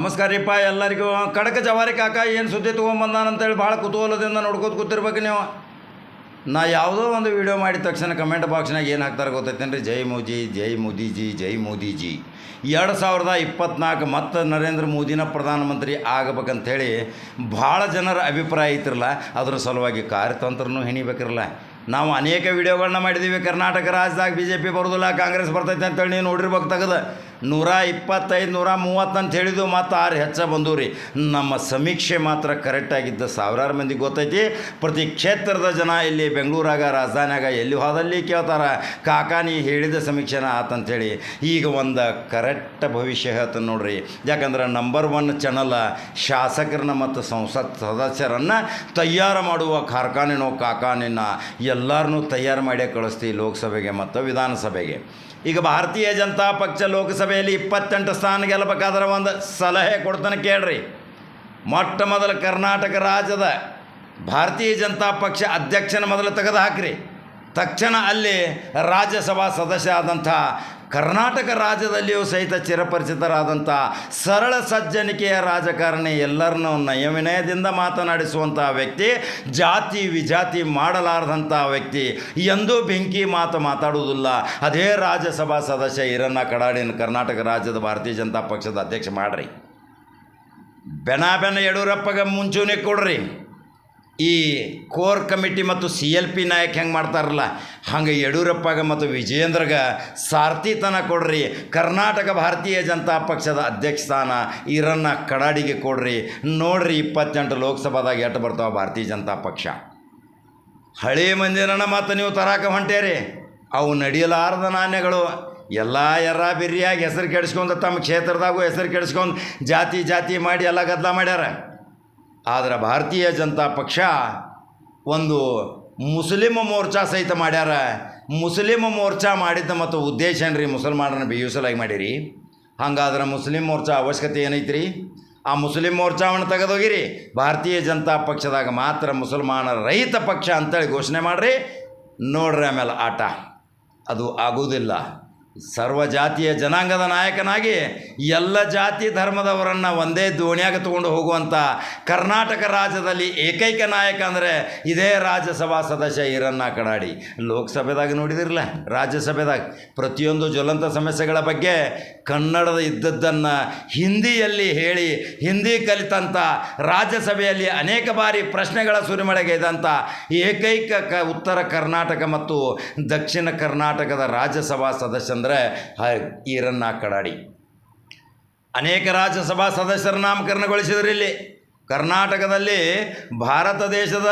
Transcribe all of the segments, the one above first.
ನಮಸ್ಕಾರ ರೀಪ್ಪ, ಎಲ್ಲರಿಗೂ. ಕಡಕ ಜವಾರಿ ಕಾಕ, ಏನು ಸುದ್ದಿ ತೊಗೊಂಬಂದಾನಂತೇಳಿ ಭಾಳ ಕುತೂಹಲದಿಂದ ನೋಡ್ಕೋತ ಕೂತಿರ್ಬೇಕು ನೀವು. ನಾ ಯಾವುದೋ ಒಂದು ವಿಡಿಯೋ ಮಾಡಿದ ತಕ್ಷಣ ಕಮೆಂಟ್ ಬಾಕ್ಸ್ನಾಗ ಏನು ಹಾಕ್ತಾರೆ ಗೊತ್ತೈತೇನ್ರಿ? ಜೈ ಮೋದಿ, ಜೈ ಮೋದಿಜಿ ಜೈ ಮೋದಿಜಿ. ಎರಡು ಸಾವಿರದ ಇಪ್ಪತ್ನಾಲ್ಕು ಮತ್ತು ನರೇಂದ್ರ ಮೋದಿನ ಪ್ರಧಾನಮಂತ್ರಿ ಆಗಬೇಕಂಥೇಳಿ ಭಾಳ ಜನರ ಅಭಿಪ್ರಾಯ ಐತಿರಲ್ಲ ಅದ್ರ ಸಲುವಾಗಿ ಕಾರ್ಯತಂತ್ರನೂ ಹೆಣಿಬೇಕಿರಲ್ಲ ನಾವು ಅನೇಕ ವಿಡಿಯೋಗಳನ್ನ ಮಾಡಿದ್ದೀವಿ ಕರ್ನಾಟಕ ರಾಜ್ಯದಾಗ ಬಿ ಜೆ ಪಿ ಬರೋದಿಲ್ಲ, ಕಾಂಗ್ರೆಸ್ ಬರ್ತೈತೆ ಅಂತೇಳಿ ನೀವು ನೋಡಿರ್ಬೇಕು ತೆಗೆದು. ನೂರ ಇಪ್ಪತ್ತೈದು, ನೂರ ಮೂವತ್ತು ಅಂತ ಹೇಳಿದ್ದು ಮತ್ತು ಆರು ಹೆಚ್ಚ ಬಂದವು ರೀ ನಮ್ಮ ಸಮೀಕ್ಷೆ ಮಾತ್ರ ಕರೆಕ್ಟಾಗಿದ್ದ ಸಾವಿರಾರು ಮಂದಿಗೆ ಗೊತ್ತೈತಿ. ಪ್ರತಿ ಕ್ಷೇತ್ರದ ಜನ ಇಲ್ಲಿ ಬೆಂಗಳೂರಾಗ, ರಾಜಧಾನಿಯಾಗ ಎಲ್ಲಿ ಹೋದಲ್ಲಿ ಕೇಳ್ತಾರ, ಕಾಕ, ನೀ ಹೇಳಿದ ಸಮೀಕ್ಷೆನ ಆತಂಥೇಳಿ ಈಗ ಒಂದು ಕರೆಕ್ಟ್ ಭವಿಷ್ಯ ಹೇಳ್ತಾನೆ ನೋಡ್ರಿ. ಯಾಕಂದ್ರೆ ನಂಬರ್ ಒನ್ ಚಾನಲ್ ಶಾಸಕರನ್ನ ಮತ್ತು ಸಂಸತ್ ಸದಸ್ಯರನ್ನು ತಯಾರು ಮಾಡುವ ಕಾರ್ಖಾನೆನೋ ಕಾಕಾನಿನ ಎಲ್ಲರನ್ನೂ ತಯಾರು ಮಾಡೇ ಕಳಿಸ್ತೀವಿ ಲೋಕಸಭೆಗೆ ಮತ್ತು ವಿಧಾನಸಭೆಗೆ. ಈಗ ಭಾರತೀಯ ಜನತಾ ಪಕ್ಷ ಲೋಕಸಭೆಯಲ್ಲಿ ಇಪ್ಪತ್ತೆಂಟು ಸ್ಥಾನ ಗೆಲ್ಲಬೇಕಾದ್ರೆ ಒಂದು ಸಲಹೆ ಕೊಡ್ತಾನೆ ಕೇಳ್ರಿ. ಮೊಟ್ಟ ಮೊದಲು ಕರ್ನಾಟಕ ರಾಜ್ಯದ ಭಾರತೀಯ ಜನತಾ ಪಕ್ಷ ಅಧ್ಯಕ್ಷನ ಮೊದಲು ತೆಗೆದು ಹಾಕ್ರಿ ತಕ್ಷಣ ಅಲ್ಲಿ ರಾಜ್ಯಸಭಾ ಸದಸ್ಯ ಆದಂಥ ಕರ್ನಾಟಕ ರಾಜ್ಯದಲ್ಲಿಯೂ ಸಹಿತ ಚಿರಪರಿಚಿತರಾದಂಥ ಸರಳ ಸಜ್ಜನಿಕೆಯ ರಾಜಕಾರಣಿ ಎಲ್ಲರನ್ನೂ ನಯವಿನಯದಿಂದ ಮಾತನಾಡಿಸುವಂಥ ವ್ಯಕ್ತಿ, ಜಾತಿ ವಿಜಾತಿ ಮಾಡಲಾರದಂಥ ವ್ಯಕ್ತಿ, ಎಂದೂ ಬೆಂಕಿ ಮಾತು ಮಾತಾಡುವುದಿಲ್ಲ. ಅದೇ ರಾಜ್ಯಸಭಾ ಸದಸ್ಯ ಈರಣ್ಣ ಕಡಾಡಿನ ಕರ್ನಾಟಕ ರಾಜ್ಯದ ಭಾರತೀಯ ಜನತಾ ಪಕ್ಷದ ಅಧ್ಯಕ್ಷ ಮಾಡ್ರಿ. ಬೆನ ಬೆನ ಯಡಿಯೂರಪ್ಪಗೆ ಮುಂಚೂಣಿ ಕೊಡ್ರಿ. ಈ ಕೋರ್ ಕಮಿಟಿ ಮತ್ತು ಸಿ ಎಲ್ ಪಿ ನಾಯಕ್ ಹೆಂಗೆ ಮಾಡ್ತಾರಲ್ಲ, ಹಂಗೆ ಯಡಿಯೂರಪ್ಪಗ ಮತ್ತು ವಿಜಯೇಂದ್ರಗ ಸಾರ್ಥಿತನ ಕೊಡ್ರಿ, ಕರ್ನಾಟಕ ಭಾರತೀಯ ಜನತಾ ಪಕ್ಷದ ಅಧ್ಯಕ್ಷ ಸ್ಥಾನ ಈರನ್ನ ಕಡಾಡಿಗೆ ಕೊಡ್ರಿ. ನೋಡ್ರಿ ಇಪ್ಪತ್ತೆಂಟು ಲೋಕಸಭಾದಾಗ ಎಟ್ಟು ಬರ್ತಾವ ಭಾರತೀಯ ಜನತಾ ಪಕ್ಷ. ಹಳೆ ಮಂದಿರನ ಮತ್ತು ನೀವು ತರಾಕ ಹೊಂಟೇರಿ. ಅವು ನಡೆಯಲಾರದ ನಾಣ್ಯಗಳು. ಎಲ್ಲ ಎರ ಬಿರಿಯಾಗಿ ಹೆಸರು ಕೆಡಿಸ್ಕೊಂಡು ತಮ್ಮ ಕ್ಷೇತ್ರದಾಗೂ ಹೆಸರು ಕೆಡಿಸ್ಕೊಂಡು ಜಾತಿ ಜಾತಿ ಮಾಡಿ ಎಲ್ಲ ಗದ್ದಲ ಮಾಡ್ಯಾರ. ಆದರೆ ಭಾರತೀಯ ಜನತಾ ಪಕ್ಷ ಒಂದು ಮುಸ್ಲಿಂ ಮೋರ್ಚಾ ಸಹಿತ ಮಾಡ್ಯಾರ. ಮುಸ್ಲಿಂ ಮೋರ್ಚಾ ಮಾಡಿದ್ದ ಮತ್ತು ಉದ್ದೇಶ ಏನ್ರಿ? ಮುಸಲ್ಮಾನರನ್ನ ಬೇಯೂಸಲಾಗಿ ಮಾಡಿರಿ. ಹಂಗಾದ್ರೆ ಮುಸ್ಲಿಂ ಮೋರ್ಚಾ ಅವಶ್ಯಕತೆ ಏನೈತ್ರಿ? ಆ ಮುಸ್ಲಿಂ ಮೋರ್ಚಾವನ್ನು ತೆಗೆದೋಗಿರಿ. ಭಾರತೀಯ ಜನತಾ ಪಕ್ಷದಾಗ ಮಾತ್ರ ಮುಸಲ್ಮಾನ ರೈತ ಪಕ್ಷ ಅಂತೇಳಿ ಘೋಷಣೆ ಮಾಡಿರಿ. ನೋಡ್ರಿ ಆಮೇಲೆ ಆಟ. ಅದು ಆಗುವುದಿಲ್ಲ ಸರ್ವ ಜಾತಿಯ ಜನಾಂಗದ ನಾಯಕನಾಗಿ ಎಲ್ಲ ಜಾತಿ ಧರ್ಮದವರನ್ನು ಒಂದೇ ದೋಣಿಯಾಗ ತಗೊಂಡು ಹೋಗುವಂಥ ಕರ್ನಾಟಕ ರಾಜ್ಯದಲ್ಲಿ ಏಕೈಕ ನಾಯಕ ಅಂದರೆ ಇದೇ ರಾಜ್ಯಸಭಾ ಸದಸ್ಯ ಈರಣ್ಣ ಕಡಾಡಿ. ಲೋಕಸಭೆದಾಗ ನೋಡಿದಿರಲ್ಲ, ರಾಜ್ಯಸಭೆದಾಗ ಪ್ರತಿಯೊಂದು ಜ್ವಲಂತ ಸಮಸ್ಯೆಗಳ ಬಗ್ಗೆ ಕನ್ನಡದ ಇದ್ದದ್ದನ್ನು ಹಿಂದಿಯಲ್ಲಿ ಹೇಳಿ, ಹಿಂದಿ ಕಲಿತಂಥ ರಾಜ್ಯಸಭೆಯಲ್ಲಿ ಅನೇಕ ಬಾರಿ ಪ್ರಶ್ನೆಗಳ ಸುರಿಮಳೆಗೈದಂಥ ಏಕೈಕ ಕ, ಉತ್ತರ ಕರ್ನಾಟಕ ಮತ್ತು ದಕ್ಷಿಣ ಕರ್ನಾಟಕದ ರಾಜ್ಯಸಭಾ ಸದಸ್ಯ ಅಂದರೆ ಈರನ್ನ ಕಡಾಡಿ. ಅನೇಕ ರಾಜ್ಯಸಭಾ ಸದಸ್ಯರ ನಾಮಕರಣಗೊಳಿಸಿದ್ರು ಇಲ್ಲಿ. ಕರ್ನಾಟಕದಲ್ಲಿ ಭಾರತ ದೇಶದ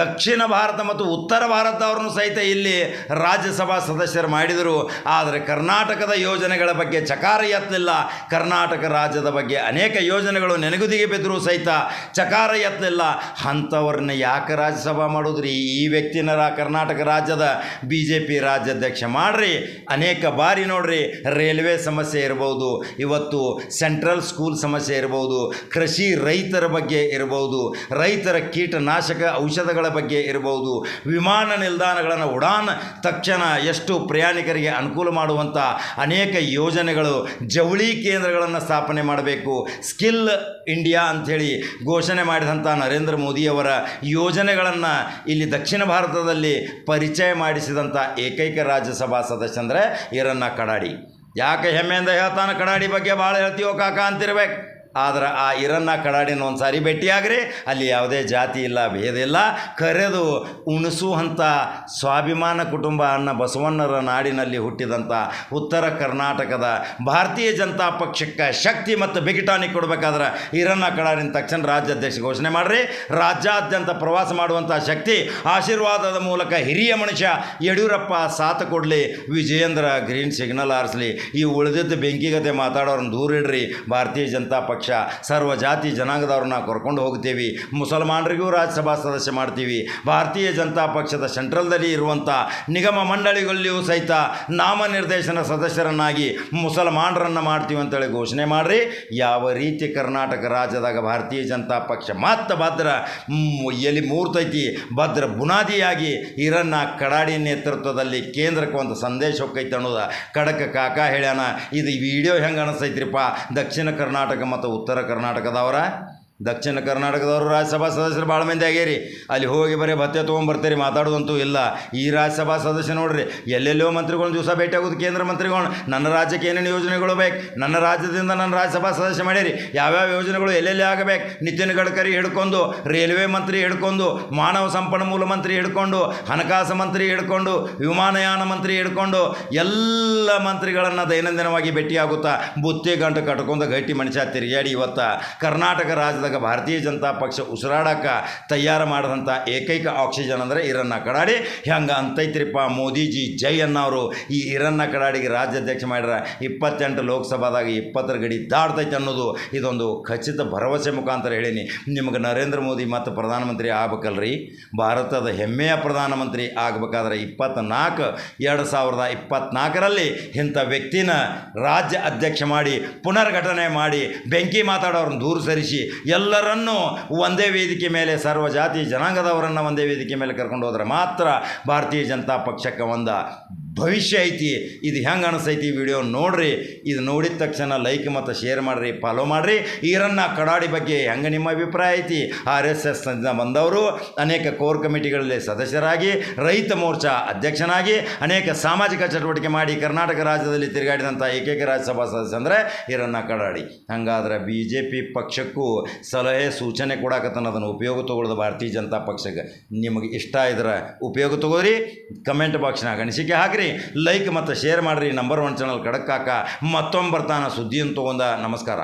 ದಕ್ಷಿಣ ಭಾರತ ಮತ್ತು ಉತ್ತರ ಭಾರತದವ್ರನ್ನು ಸಹಿತ ಇಲ್ಲಿ ರಾಜ್ಯಸಭಾ ಸದಸ್ಯರು ಮಾಡಿದರು. ಆದರೆ ಕರ್ನಾಟಕದ ಯೋಜನೆಗಳ ಬಗ್ಗೆ ಚಕಾರ ಎತ್ತಲಿಲ್ಲ ಕರ್ನಾಟಕ ರಾಜ್ಯದ ಬಗ್ಗೆ ಅನೇಕ ಯೋಜನೆಗಳು ನೆನಗುದಿಗೆ ಬಿದ್ದರೂ ಸಹಿತ ಚಕಾರ ಎತ್ತಲಿಲ್ಲ ಅಂಥವ್ರನ್ನ ಯಾಕೆ ರಾಜ್ಯಸಭಾ ಮಾಡೋದ್ರಿ? ಈ ವ್ಯಕ್ತಿನ ಕರ್ನಾಟಕ ರಾಜ್ಯದ ಬಿ ಜೆ ಪಿ ರಾಜ್ಯಾಧ್ಯಕ್ಷ ಮಾಡ್ರಿ. ಅನೇಕ ಬಾರಿ ನೋಡ್ರಿ, ರೈಲ್ವೆ ಸಮಸ್ಯೆ ಇರ್ಬೋದು, ಇವತ್ತು ಸೆಂಟ್ರಲ್ ಸ್ಕೂಲ್ ಸಮಸ್ಯೆ ಇರ್ಬೋದು, ಕೃಷಿ ರೈತರ ಇರ್ಬೋದು ರೈತರ ಕೀಟನಾಶಕ ಔಷಧಗಳ ಬಗ್ಗೆ ಇರಬಹುದು, ವಿಮಾನ ನಿಲ್ದಾಣಗಳನ್ನು ಉಡಾನ್ ತಕ್ಷಣ ಎಷ್ಟು ಪ್ರಯಾಣಿಕರಿಗೆ ಅನುಕೂಲ ಮಾಡುವಂಥ ಅನೇಕ ಯೋಜನೆಗಳು ಜವಳಿ ಕೇಂದ್ರಗಳನ್ನು ಸ್ಥಾಪನೆ ಮಾಡಬೇಕು. ಸ್ಕಿಲ್ ಇಂಡಿಯಾ ಅಂಥೇಳಿ ಘೋಷಣೆ ಮಾಡಿದಂಥ ನರೇಂದ್ರ ಮೋದಿಯವರ ಯೋಜನೆಗಳನ್ನು ಇಲ್ಲಿ ದಕ್ಷಿಣ ಭಾರತದಲ್ಲಿ ಪರಿಚಯ ಮಾಡಿಸಿದಂಥ ಏಕೈಕ ರಾಜ್ಯಸಭಾ ಸದಸ್ಯ ಅಂದರೆ ಇರನ್ನ ಕಡಾಡಿ. ಯಾಕೆ ಹೆಮ್ಮೆಯಿಂದ ಹೇಳ್ತಾನೆ ಕಡಾಡಿ ಬಗ್ಗೆ ಭಾಳ ಹೇಳ್ತೀವೋ ಕಾಕ ಅಂತಿರ್ಬೇಕು. ಆದ್ರೆ ಆ ಇರನ್ನ ಕಡಾಡಿನ ಒಂದು ಸಾರಿ ಭೇಟಿಯಾಗ್ರಿ. ಅಲ್ಲಿ ಯಾವುದೇ ಜಾತಿ ಇಲ್ಲ, ಭೇದ ಇಲ್ಲ. ಕರೆದು ಉಣಿಸುವಂಥ ಸ್ವಾಭಿಮಾನ ಕುಟುಂಬ ಅನ್ನ ಬಸವಣ್ಣರ ನಾಡಿನಲ್ಲಿ ಹುಟ್ಟಿದಂಥ ಉತ್ತರ ಕರ್ನಾಟಕದ ಭಾರತೀಯ ಜನತಾ ಪಕ್ಷಕ್ಕೆ ಶಕ್ತಿ ಮತ್ತು ಬಿಗಿಟಾನಿ ಕೊಡಬೇಕಾದ್ರೆ ಇರನ್ನ ಕಡಾಡಿನ ತಕ್ಷಣ ರಾಜ್ಯಾಧ್ಯಕ್ಷ ಘೋಷಣೆ ಮಾಡಿರಿ. ರಾಜ್ಯಾದ್ಯಂತ ಪ್ರವಾಸ ಮಾಡುವಂಥ ಶಕ್ತಿ ಆಶೀರ್ವಾದದ ಮೂಲಕ ಹಿರಿಯ ಮನುಷ್ಯ ಯಡಿಯೂರಪ್ಪ ಸಾಥ ಕೊಡಲಿ, ವಿಜಯೇಂದ್ರ ಗ್ರೀನ್ ಸಿಗ್ನಲ್ ಆರಿಸಲಿ. ಈ ಉಳಿದಿದ್ದ ಬೆಂಕಿಗತೆ ಮಾತಾಡೋರನ್ನ ದೂರ ಇಡ್ರಿ ಭಾರತೀಯ ಜನತಾ ಪಕ್ಷ ಸರ್ವ ಜಾತಿ ಜನಾಂಗದವ್ರನ್ನ ಕರ್ಕೊಂಡು ಹೋಗ್ತೀವಿ. ಮುಸಲ್ಮಾನರಿಗೂ ರಾಜ್ಯಸಭಾ ಸದಸ್ಯ ಮಾಡ್ತೀವಿ. ಭಾರತೀಯ ಜನತಾ ಪಕ್ಷದ ಸೆಂಟ್ರಲ್ದಲ್ಲಿ ಇರುವಂಥ ನಿಗಮ ಮಂಡಳಿಗಳಲ್ಲಿಯೂ ಸಹಿತ ನಾಮನಿರ್ದೇಶನ ಸದಸ್ಯರನ್ನಾಗಿ ಮುಸಲ್ಮಾನರನ್ನು ಮಾಡ್ತೀವಿ ಅಂತೇಳಿ ಘೋಷಣೆ ಮಾಡಿರಿ. ಯಾವ ರೀತಿ ಕರ್ನಾಟಕ ರಾಜ್ಯದಾಗ ಭಾರತೀಯ ಜನತಾ ಪಕ್ಷ ಮಾತ್ರ ಭದ್ರ ಎಲ್ಲಿ ಮೂರ್ತೈತಿ, ಭದ್ರ ಬುನಾದಿಯಾಗಿ ಇರನ್ನ ಕಡಾಡಿ ನೇತೃತ್ವದಲ್ಲಿ ಕೇಂದ್ರಕ್ಕೆ ಒಂದು ಸಂದೇಶ ಹೊಕ್ಕೈತೆ ಅನ್ನೋದು ಕಡಕ ಕಾಕಾ ಹೇಳ್ಯಾನ. ಇದು ವಿಡಿಯೋ ಹೆಂಗೆ ಅನಿಸ್ತೈತ್ರಿಪ್ಪ? ದಕ್ಷಿಣ ಕರ್ನಾಟಕ ಮತ್ತು ಉತ್ತರ ಕರ್ನಾಟಕದವರ. ದಕ್ಷಿಣ ಕರ್ನಾಟಕದವರು ರಾಜ್ಯಸಭಾ ಸದಸ್ಯರು ಭಾಳ ಮಂದಿ ಆಗ್ಯಾರಿ. ಅಲ್ಲಿ ಹೋಗಿ ಬರೀ ಭತ್ತೆ ತೊಗೊಂಬರ್ತೀರಿ, ಮಾತಾಡೋದಂತೂ ಇಲ್ಲ. ಈ ರಾಜ್ಯಸಭಾ ಸದಸ್ಯ ನೋಡ್ರಿ, ಎಲ್ಲೆಲ್ಲೋ ಮಂತ್ರಿಗಳನ್ನ ದಿವಸ ಭೇಟಿ ಆಗೋದು ಕೇಂದ್ರ ಮಂತ್ರಿಗಳು ನನ್ನ ರಾಜ್ಯಕ್ಕೆ ಏನೇನು ಯೋಜನೆಗಳು ಬೇಕು? ನನ್ನ ರಾಜ್ಯದಿಂದ ನನ್ನ ರಾಜ್ಯಸಭಾ ಸದಸ್ಯ ಮಾಡ್ಯಾರಿ. ಯಾವ್ಯಾವ ಯೋಜನೆಗಳು ಎಲ್ಲೆಲ್ಲಿ ಆಗಬೇಕು? ನಿತಿನ್ ಗಡ್ಕರಿ ಹಿಡ್ಕೊಂಡು, ರೈಲ್ವೆ ಮಂತ್ರಿ ಹಿಡ್ಕೊಂಡು, ಮಾನವ ಸಂಪನ್ಮೂಲ ಮಂತ್ರಿ ಹಿಡ್ಕೊಂಡು, ಹಣಕಾಸು ಮಂತ್ರಿ ಹಿಡ್ಕೊಂಡು, ವಿಮಾನಯಾನ ಮಂತ್ರಿ ಹಿಡ್ಕೊಂಡು, ಎಲ್ಲ ಮಂತ್ರಿಗಳನ್ನು ದೈನಂದಿನವಾಗಿ ಭೇಟಿಯಾಗುತ್ತಾ, ಬುತ್ತಿ ಗಂಟು ಕಟ್ಕೊಂಡು ಗಟ್ಟಿ ಮನುಷ್ಯ ತಿರುಗಾಡಿ ಇವತ್ತು ಕರ್ನಾಟಕ ರಾಜ್ಯದಾಗ ಭಾರತೀಯ ಜನತಾ ಪಕ್ಷ ಉಸಿರಾಡಕ್ಕೆ ತಯಾರು ಮಾಡಿದಂಥ ಏಕೈಕ ಆಕ್ಸಿಜನ್ ಅಂದರೆ ಇರನ್ನ ಕಡಾಡಿ. ಹೆಂಗೆ ಅಂತೈತ್ರಿಪ್ಪ ಮೋದಿಜಿ, ಜೈ ಅನ್ನೋರು ಈ ಇರನ್ನ ಕಡಾಡಿಗೆ ರಾಜ್ಯಾಧ್ಯಕ್ಷ ಮಾಡ್ಯಾರ ಇಪ್ಪತ್ತೆಂಟು ಲೋಕಸಭಾದಾಗ ಇಪ್ಪತ್ತರ ಗಡಿ ದಾಡ್ತೈತೆ ಅನ್ನೋದು ಇದೊಂದು ಖಚಿತ ಭರವಸೆ ಮುಖಾಂತರ ಹೇಳೀನಿ. ನಿಮಗೆ ನರೇಂದ್ರ ಮೋದಿ ಮತ್ತು ಪ್ರಧಾನಮಂತ್ರಿ ಆಗ್ಬೇಕಲ್ರಿ? ಭಾರತದ ಹೆಮ್ಮೆಯ ಪ್ರಧಾನಮಂತ್ರಿ ಆಗಬೇಕಾದ್ರೆ ಇಪ್ಪತ್ತ್ನಾಲ್ಕು ಎರಡು ಸಾವಿರದ ಇಪ್ಪತ್ತ್ನಾಲ್ಕರಲ್ಲಿ ಇಂಥ ವ್ಯಕ್ತಿನ ರಾಜ್ಯ ಅಧ್ಯಕ್ಷ ಮಾಡಿ, ಪುನರ್ಘಟನೆ ಮಾಡಿ, ಬೆಂಕಿ ಮಾತಾಡೋರನ್ನ ದೂರ ಸರಿಸಿ ಎಲ್ಲರನ್ನೂ ಒಂದೇ ವೇದಿಕೆ ಮೇಲೆ ಸರ್ವ ಜಾತಿ ಜನಾಂಗದವರನ್ನು ಒಂದೇ ವೇದಿಕೆ ಮೇಲೆ ಕರ್ಕೊಂಡು ಹೋದರೆ ಮಾತ್ರ ಭಾರತೀಯ ಜನತಾ ಪಕ್ಷಕ್ಕೆ ಒಂದು ಭವಿಷ್ಯ ಐತಿ, ಇದು ಹೆಂಗೆ ಅನಿಸೈತಿ ವಿಡಿಯೋ ನೋಡ್ರಿ. ಇದು ನೋಡಿದ ತಕ್ಷಣ ಲೈಕ್ ಮತ್ತು ಶೇರ್ ಮಾಡಿರಿ ಫಾಲೋ ಮಾಡಿರಿ. ಈರನ್ನ ಕಡಾಡಿ ಬಗ್ಗೆ ಹೆಂಗೆ ನಿಮ್ಮ ಅಭಿಪ್ರಾಯ ಐತಿ? ಆರ್ ಎಸ್ ಎಸ್ ಬಂದವರು ಅನೇಕ ಕೋರ್ ಕಮಿಟಿಗಳಲ್ಲಿ ಸದಸ್ಯರಾಗಿ, ರೈತ ಮೋರ್ಚಾ ಅಧ್ಯಕ್ಷನಾಗಿ, ಅನೇಕ ಸಾಮಾಜಿಕ ಚಟುವಟಿಕೆ ಮಾಡಿ ಕರ್ನಾಟಕ ರಾಜ್ಯದಲ್ಲಿ ತಿರುಗಾಡಿದಂಥ ಏಕೈಕ ರಾಜ್ಯಸಭಾ ಸದಸ್ಯ ಅಂದರೆ ಈರನ್ನ ಕಡಾಡಿ ಹಂಗಾದ್ರೆ ಬಿ ಜೆ ಪಿ ಪಕ್ಷಕ್ಕೂ ಸಲಹೆ, ಸೂಚನೆ ಕೊಡಾಕತ್ತಾನ ಅದನ್ನು ಉಪಯೋಗ ತಗೊಳ್ಳೋದು ಭಾರತೀಯ ಜನತಾ ಪಕ್ಷಕ್ಕೆ. ನಿಮಗೆ ಇಷ್ಟ ಇದ್ರೆ ಉಪಯೋಗ ತಗೋರಿ ಕಮೆಂಟ್ ಬಾಕ್ಸ್ನಾಗ ಅನಿಸಿಕೆ ಹಾಕಿರಿ. ಲೈಕ್ ಮತ್ತು ಶೇರ್ ಮಾಡಿರಿ ನಂಬರ್ ಒನ್ ಚಾನಲ್ ಕಡಕ್ಕಾಕ ಮತ್ತೊಮ್ಮೆ ಬರ್ತಾನ ಸುದ್ದಿಯನ್ನು ತೊಗೊಂಡ ನಮಸ್ಕಾರ.